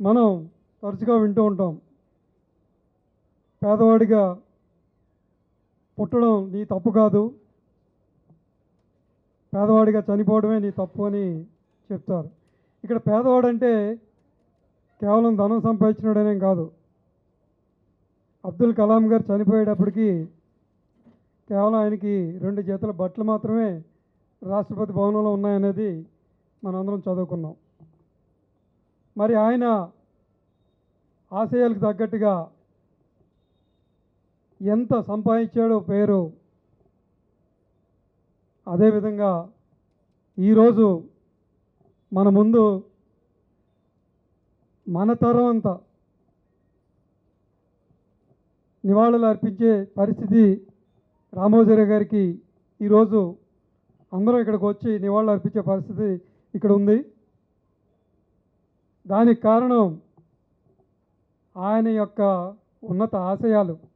మనం తరచుగా వింటూ ఉంటాం. పేదవాడిగా పుట్టడం నీ తప్పు కాదు. పేదవాడిగా చనిపోవడమే నీ తప్పు అని చెప్తారు. ఇక్కడ పేదవాడంటే కేవలం ధనం సంపాదించినడనేం కాదు. అబ్దుల్ కలాం గారు చనిపోయేటప్పటికి కేవలం ఆయనకి రెండు జతల బట్టలు మాత్రమే రాష్ట్రపతి భవనంలో ఉన్నాయనేది మనందరం చదువుకున్నాం. మరి ఆయన ఆశయాలకు తగ్గట్టుగా ఎంత సంపాదించాడో పేరు అదేవిధంగా ఈరోజు మన ముందు మన తరం అంతా నివాళులు అర్పించే పరిస్థితి రామోజీరావు గారికి ఈరోజు అందరం ఇక్కడికి వచ్చి నివాళులు అర్పించే పరిస్థితి ఇక్కడ ఉంది. దానికి కారణం ఆయన యొక్క ఉన్నత ఆశయాలు.